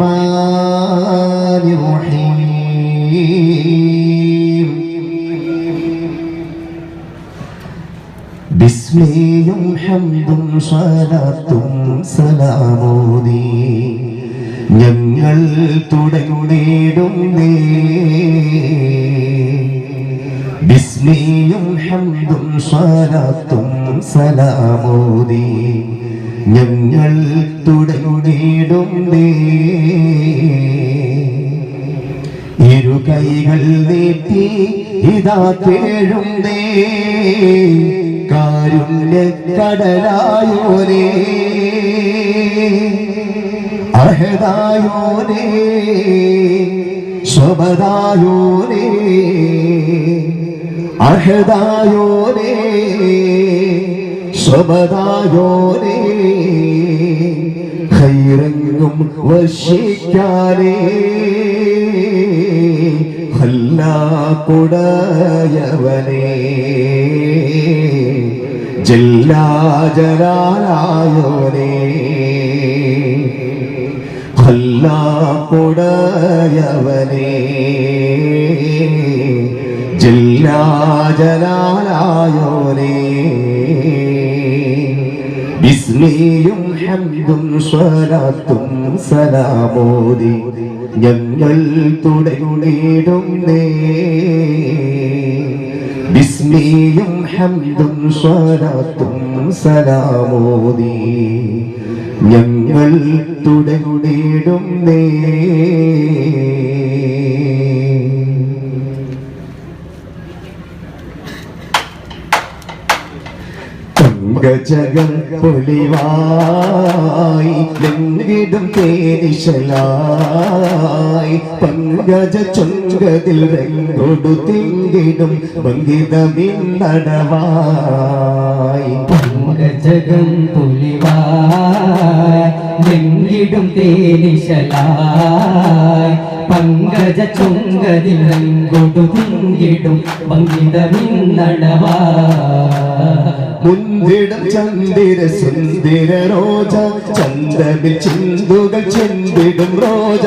الرحمن الرحيم ബിസ്മിയും ഹംദും സ്വലാത്തും സലാമോദി ഞങ്ങൾ തുടങ്ങിടുന്നേ ബിസ്മിയും ഹംദും സ്വലാത്തും സലാമോദി ഞങ്ങൾ തുടങ്ങിടുന്നേ. ഇരു കൈകൾ നീട്ടി ഇതാ തേഴുന്നേ കാരുണ്യ കടലായോരേ അഹദായോരേ സ്വബദായോരേ അഹദായോരേ സ്വബദായോരേ ഖൈറങ്ങും വർഷിക്കാനേ ഹല്ലാക്കുടയവനേ ജല്ലാജലായോനേ ഹല്ലാക്കുടയവനേ ജല്ലാജലായോനേ ബിസ്മിയും ഹംദും സ്വലാത്തും സലാമോദി. ഞങ്ങൾ തുടങ്ങിടുന്നേ ബിസ്മിയും ഹംദും സ്വലാത്തും സലാമോദി. ഞങ്ങൾ തുടങ്ങിടുന്നേ പങ്കജകം പൊളിവായി ലെങ്കിടും തേനിശലായി പങ്കജ ചുങ്കതിൽ രംഗൊടു തിങ്കിടും ഭംഗിതമിന്നടവായി പങ്കജകം പുലിവായിടും തേനിശലായി പങ്കജ ചുങ്കതിൽ രംഗൊടു തിങ്കിടും പങ്കിതമിന്നടവാ മുന്തിടം ചന്ദിര സുന്ദര രോജ ചന്തമിൽ ചിന്തുകൾ ചിന്തിടും റോജ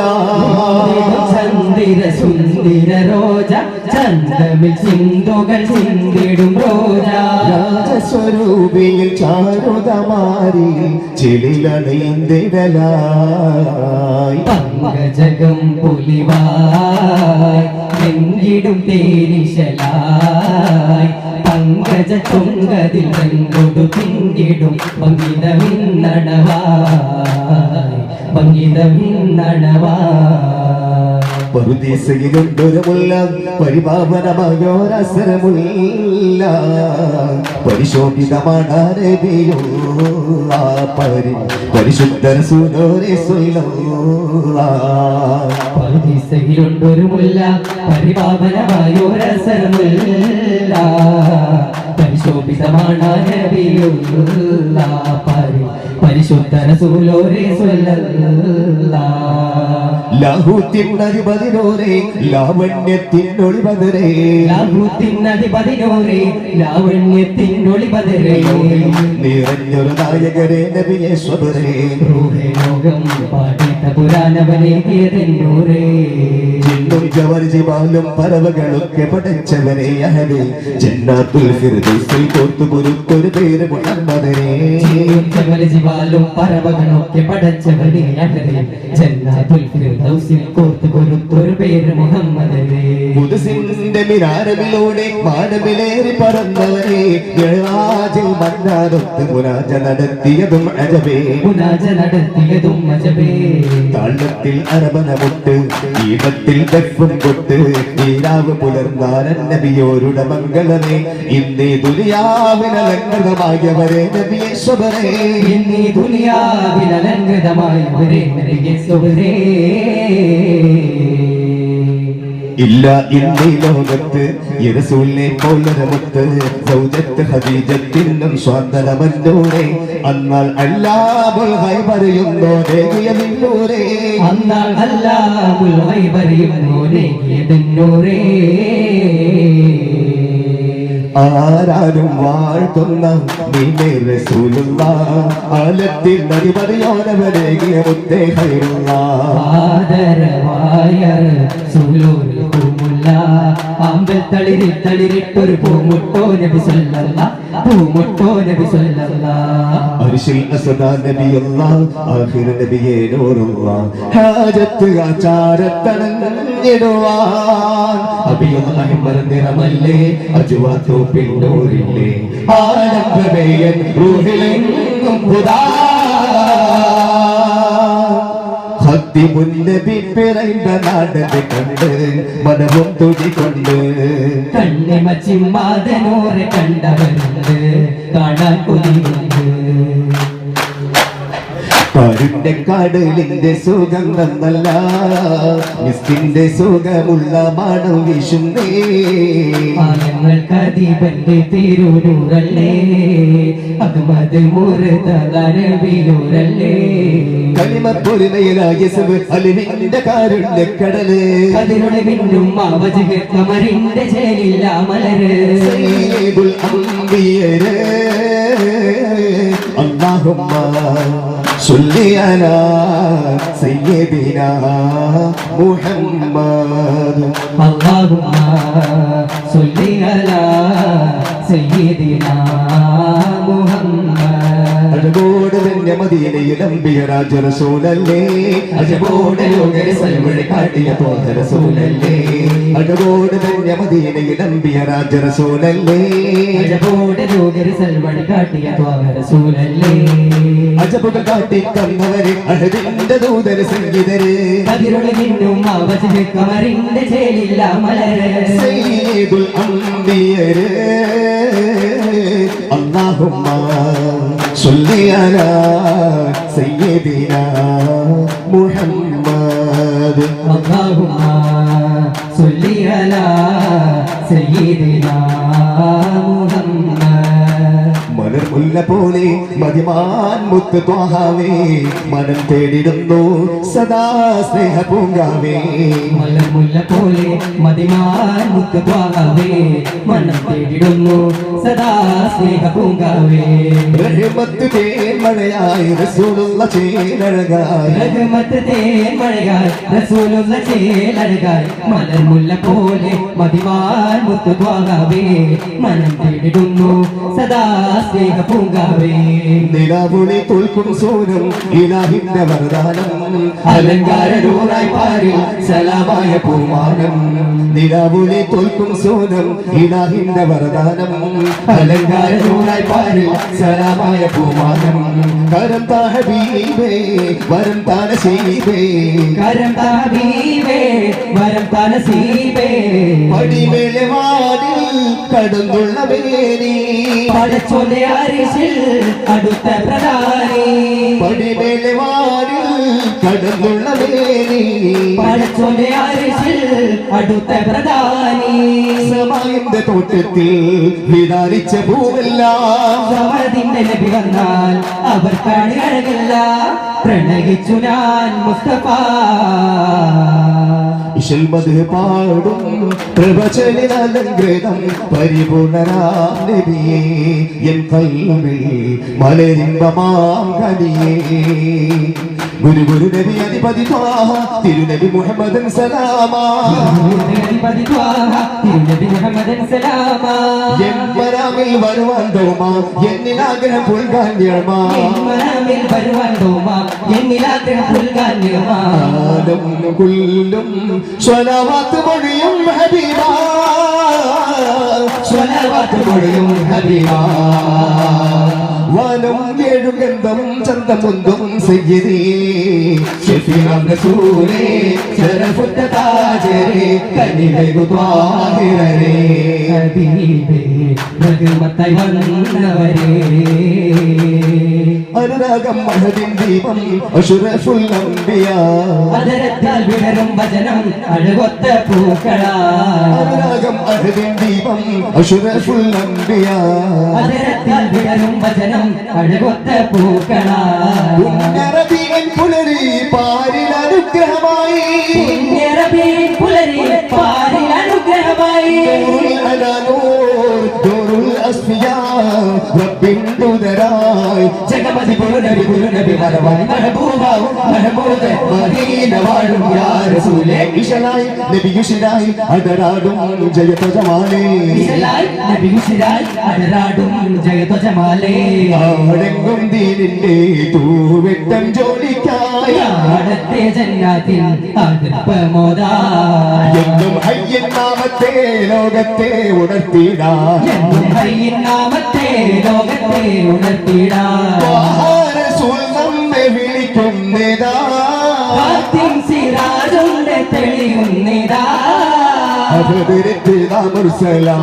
ചന്ദിര സുന്ദര രോജ ചന്തമിൽ ചിന്തുകൾ ചിന്തിടും റോജ രാജസ്വരൂപിയിൽ ചാരുതമാരി ചെളിലണയന്തിടലായി പങ്കജകം പുലിവായി എങ്കിടും തേനിശലായി. പങ്കജ തുങ്കതിൽ രംഗൊടു പിങ്കിടും പങ്കിതമിന്നടവായി പങ്കിതമിന്നടവായി പറുദീസയിലുണ്ടൊരുമുള്ള പരിപാവനമായോരസരമുള്ള പരിശോഭിതമാണ് പരിശോഭിതമാണ് നബിയുള്ള പരി പരിശുദ്ധ റസൂലോരെ സ്വല്ലല്ലാ ലാഹൂത്തിനധിപതിനോരെ ലാവണ്യത്തിനൊളിപതിരേ. ലാഭൂത്തിനധിപതിനോരെ ലാവണ്യത്തിനൊളിപതിരേ. നിറഞ്ഞൊരു നായകരെ നബിയെ സ്വതരേ ലോകം പാടിത്ത പുരാണവനേകിയതെന്നൂരേ ജിന്നും ജവർജിബാലും പറവകളൊക്കെ പടച്ചവനെ അഹലേ. ജന്നാത്തുൽ ഫിർദൗസിൽ കോർത്തു കുരുത്തൊരു പേര് മുഹമ്മദനെ ജീവാലും പറവകളൊക്കെ പടച്ചവനെ അഹരേ ജന്നാത്തുൽ ഫിർദൗസിൽ കോർത്തു കൊടുത്തൊരു പേര് മുഹമ്മദേ. മുദസിന്റെ മിനാരമിലൂടെ മാനമിലേറി പറന്നവരെ മിഅ്റാജിൽ മന്നാരൊത്ത് മുനാജ നടത്തിയതും അജബേ. മുനാജ നടത്തിയതും അജബേ. താളത്തിൽ അരബനമുട്ട് ദീപത്തിൽ ദഫും കൊട്ട് നീരാവ് പുലർന്നാരൻ നബിയോരുടെ മംഗളമേ. ഇന്നേ ദുനിയാവിനലങ്കൃതമായവരെ നബിയേശ്വരേ ഇല്ല ഇന്നീ ലോകത്ത് യരസൂലിനെ പോലത്ത് സൗജത്ത് ഹദീജത്തിനും സ്വാതന്ത്രമല്ലൂരെ. അന്നാൽ അല്ലാബുൽ പറയുന്നോ ദേവിയ അന്നാൽ അന്നാൾ പറയുന്നോ ഗൈബറിയും നൂരേകിയതെന്നൂരേ ആരാരും വാഴ്ത്തുന്ന നിന്നെ റസൂലുള്ള ആലത്തിൽ നടിപറിയോനവരേകിയ മുത്തേ ഹൈറുള്ള ആദരവായ അമ്പൽ തളിരി തളിരിട്ടൊരു പൂമുട്ടോ നബി സല്ലല്ല പൂമുട്ടോ നബി സല്ലല്ല അസദാ ആഖിർ നബിയേ നൂറുള്ള ഹാജത്ത് ആചാരത്തണഞ്ഞിടുവാൻ അബിയുള്ളാഹി മറന്നിറമല്ലേ അജുവാത്തോ പിന്നോരില്ലേ ആനന്ദമേയൻ റൂഹിലെങ്ങും പുതാ. ഹത്തിമുന്നബി പിറந்த നാടത് കണ്ട് മനവും തുടികൊണ്ട് കണ്ണിമ ചിമ്മാതനൂറെ കണ്ടവരുണ്ട്. കാണാൻ കൊതിയുണ്ട്. കരുണ്ടക്കാടലിന്റെ സുഗന്ധം നല്ല മിസ്റ്റിന്റെ സുഖമുള്ള മണം വിഷുന്നേ ആനങ്ങൾക്കതീപന്റെ തിരുരുകളേ അത് മധുമുറതരവിലുരല്ലേ കളിമപ്പൊരുമയിലായസുവിന്റെ കാരുണ്യ കടൽ. അതിനുടെ പിന്നും മാവജക കമറിന്റെ ചേലില്ല മലര്. അമ്പിയര് അന്നാഹുമ്മ صل على سيدنا محمد اللهم صل على سيدنا محمد അഴകോട് തന്നെ മദീനയിൽ അമ്പിയ രാജറസൂലല്ലേ അജബോട് ലോകരെ സൽവഴി കാട്ടിയ തോന്നരസൂലല്ലേ അഴകോട് തന്നെ മദീനയിൽ അമ്പിയ രാജറസൂലല്ലേ അജബോടെ ലോകര് സൽവഴി കാട്ടിയ ത്വാരസൂലല്ലേ അജബുകൾ കാട്ടി തന്നവര് അഴകിന്റെ ദൂതര സംഗീതര് അതിരുടെ പിന്നും അവജ് കമറിന്റെ ചേലില്ല മലര് സയ്യിദുൽ അംബിയര് اللهم صل على سيدنا محمد اللهم صل على سيدنا محمد മലർ മുല്ല പോലെ മതിമാൻ മുത്ത് ത്വാഹാവേ മനം തേടിടുന്നു സദാ സ്നേഹ പൂങ്കാവേ മലമുല്ല പോലെ മതിമാൻ മുത്ത് ത്വാഹാവേ മനം തേടിടുന്നു സദാ സ്നേഹ പൂങ്കാവേ റഹ്മത്ത് തേന്മഴയായി റസൂലുള്ള ചേലഴകായി. രഘുമത്ത് തേൻ മഴകാൽ റസൂലുള്ള ചേലഴകാൽ മലർമുല്ല പോലെ മതിമാൻ മുത്ത് ത്വാഹാവേ മനം തേടിടുന്നു സദാ സ്നേഹ പൂങ്കാവേ നിലാവുളി തോൽക്കും സോനം ഇലാഹിന്റെ വരദാനം അലങ്കാരൂറായി പാരി സലാമായ പൂമാനം. നിലാവുളി തോൽക്കും സോനം ഇലാഹിന്റെ വരദാനം അലങ്കാരൂറായി പാരി സലാമായ പൂമാനം. കരം താഹബീബേ വരം താനസീബേ കരം താബീവേ വരം തനസീബേ പടിമേലെ വാതിൽ കടന്നുള്ള വേനി പടച്ചോന്റെ അടുത്ത പ്രധാനി. പടിമേലെ വാതിൽ കടന്നുള്ള വേനി പടച്ചോന്റെ അടുത്ത പ്രധാനി. സമായന്റെ തോട്ടത്തിൽ വിതാരിച്ച പൂവെല്ലാം സമതിന്റെ നബി വന്നാൽ അവർ കണിയഴകില്ല പ്രണയിച്ചു ഞാൻ മുസ്തഫ. ഇശൽമത് പാടും പ്രവചനാലങ്കൃതം പരിപൂർണരാം നബിയേ എൻ കൽവിൽ മലരിമ്പമാം കനിയേ. ഗുരു ഗുരു നബി അധിപതി തിരുനബി മുഹമ്മദൻ സലാമാ. അധിപതി ത്വാഹ, തിരുനബി മുഹമ്മദൻ സലാമാ. എൻ മരാമിൽ വരുവാൻ തോമാ എന്നിലാഗ്രഹം പുൽകാൻ ആലം കുല്ലും സ്വലവാത്ത് മൊഴിയും ഹബീബാ. സ്വലവാത്ത് മൊഴിയും ഹബീബാ. വനം ഗന്ധം ചന്തമുന്തും സയ്യിദി. ഷഫീഅ റസൂലേ ശരഫുത്ത താജരേ കനിവൈകു ത്വാഹിരരേ ഹബീബേ റഹ്മത്തായി വന്നവരേ. അനുരാഗം മഹദിൻ ദീപം അഷുറഫുൽ അംബിയാ അതരത്താൽ വിടരും വചനം അഴകൊത്ത പൂക്കളാ. അനുരാഗം മഹദിൻ ദീപം അഷുറഫുൽ അംബിയാ അതരത്താൽ വിടരും വചനം അഴകൊത്ത പൂക്കളാ. പുണ്യറബീൻ പുലരി പാരിൽ ജഗമതി ഗുരു നബി മറവാൻ മഹബൂബാവും മഹബൂബ് മദീന വാഴും. യാ റസൂലേ ഇശലായി നബിയുശിലായി അടരാടും ജയതജമാലേ ഇശലായി നബി ഉശിരായി അടരാടും ജയധ്വജമാലേ. ആടെങ്കും ദീനിന്റെ തൂവെട്ടം ജോലിക്കായി പാടത്തെ ജന്നാത്തിൽ അതിപ്പമോദാം ഹയ്യൻ നാമത്തെ ലോകത്തെ ഉണർത്തിടാ എന്നും ഹയ്യൻ നാമത്തെ ലോകത്തെ ഉണർത്തിടാ വിളിക്കുന്നതാ സിറാജുണ്ട് തെളിയുന്നതാ. നാം ഒരു സലാ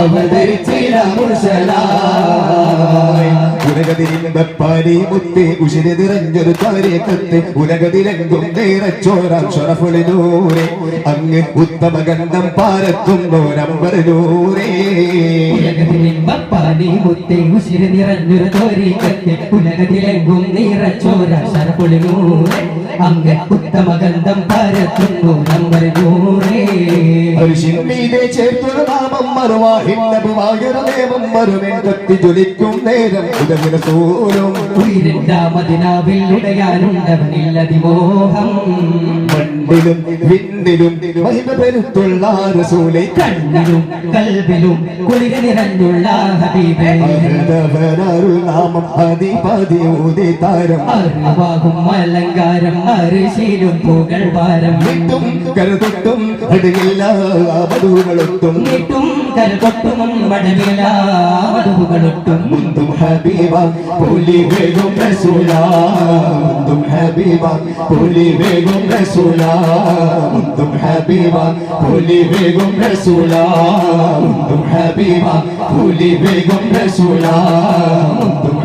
അവതരിച്ചില മുർശലായി ഉലകതിരിമ്പപ്പാരി മുത്തി ഉശിരി നിറഞ്ഞൊരു താരേക്കത്ത്. ഉലകതിരെങ്കും നേരച്ചോരാം ഷറഫുളിനൂരെ അങ്ങ് ഉത്തമഗന്ധം പാരത്തുന്നോരമ്പറിനൂരെ ഉലകതിരിമ്പപ്പാരി മുത്തി ഉശിരി നിറഞ്ഞൊരു താരേക്കത്ത്. ഉലകതിരെങ്കും നേരച്ചോരാം ഷറഫുളിനൂരെ അങ്ങ് ഉത്തമഗന്ധം പാരത്തുന്നോരമ്പറിനൂരെ ചേർത്തൊരു മാറുവാഹിന്റെ അഭിമാകരദേവം വരുമേ കത്തി ജ്വലിക്കും നേരം ഇതവിന് സൂരും ഉയരണ്ട മതിനാവിൽ ഉടയാനുണ്ടവനില്ലതിമോഹം മണ്ണിലും വിണ്ണിലും മഹിമ പെരുത്തുള്ള റസൂലെ കണ്ണിലും കൽവിലും കുളിക നിറഞ്ഞുള്ള ഹബീബേ അമൃതവരരുൾ നാമം പതി പതി ഊതി താരം അറിവാകും അലങ്കാരം അരിശീലും പുകൾവാരം വിട്ടും കരുതൊട്ടും അടുകില്ല മധുകളൊട്ടും വിട്ടും കൽകൊട്ടും മടവില മധുകളൊട്ടും മുന്തും ഹബീബ പുലി വേഗം റസൂല. മുന്തും ഹബീബ പുലി വേഗം റസൂല. മുന്തും ഹബീബ പുലി വേഗം റസൂല. മുന്തും ഹബീബ പുലി വേഗം റസൂല. മുന്തും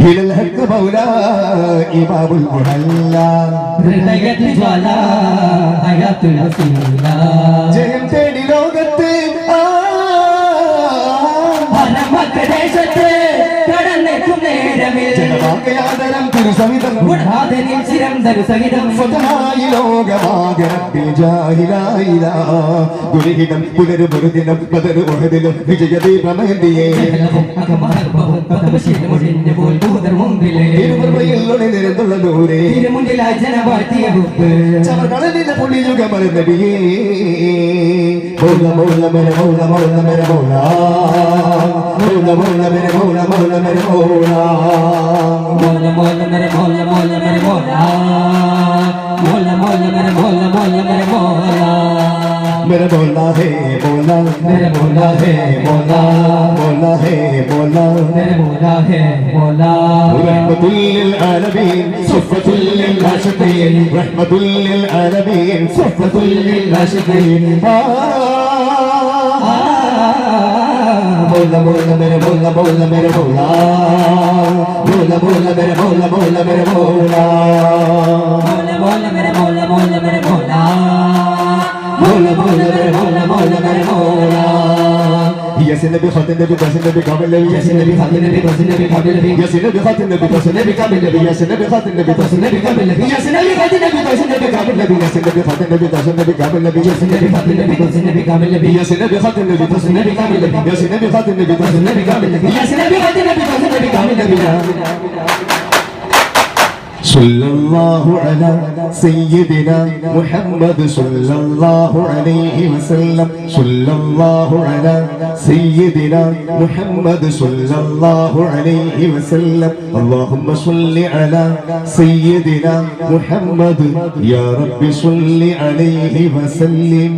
إلى الحق مولى إمام المحلى ഹൃദയത്തിൽ ജ്വാല ഹയാത്തുൽ ഹസീല ജയം തേടി ലോകത്ത് ആ പരമദേശത്ത് കടന്നെത്തും നേരമിൽ സവിതം ഗുണാദരിൽ ചിരന്തര സഹിതം സ്വതമായി ലോകമാകരത്തിൽ ജാഹിലായില. ദുരിഹിതം പുനരുപുരുദിനം പതരു ഒഹദിലും വിജയദീപമേന്തിയേ ചവർകളെ പുള്ളിയുഗമരുന്നടിയേ مولا مولا میرے مولا مولا میرے مولا مولا مولا میرے مولا مولا میرے مولا مولا مولا میرے مولا مولا میرے مولا مولا مولا میرے مولا مولا میرے مولا मेरा बोला है बोला मेरा बोला है बोला बोला है बोला मेरे मोला है मोला رحمة للعالمين صفة للعاشقين رحمة للعالمين صفة للعاشقين बोला बोला मेरे बोला बोला मेरे बोला बोला बोला मेरे बोला बोला मेरे बोला ياسين نبي خاتم نبي قاسم نبي كامل نبي ياسين نبي خاتم نبي قاسم نبي كامل نبي ياسين نبي خاتم نبي قاسم نبي كامل نبي ياسين نبي خاتم نبي قاسم نبي كامل نبي ياسين نبي خاتم نبي قاسم نبي كامل نبي ياسين نبي خاتم نبي قاسم نبي كامل نبي ياسين نبي خاتم نبي قاسم نبي كامل نبي ياسين نبي خاتم نبي قاسم نبي كامل نبي ياسين نبي خاتم نبي قاسم نبي كامل نبي ياسين نبي خاتم نبي قاسم نبي كامل نبي صلى الله على سيدنا محمد صلى الله عليه وسلم صلى الله على سيدنا محمد صلى الله عليه وسلم اللهم صل على سيدنا محمد يا رب صل عليه وسلم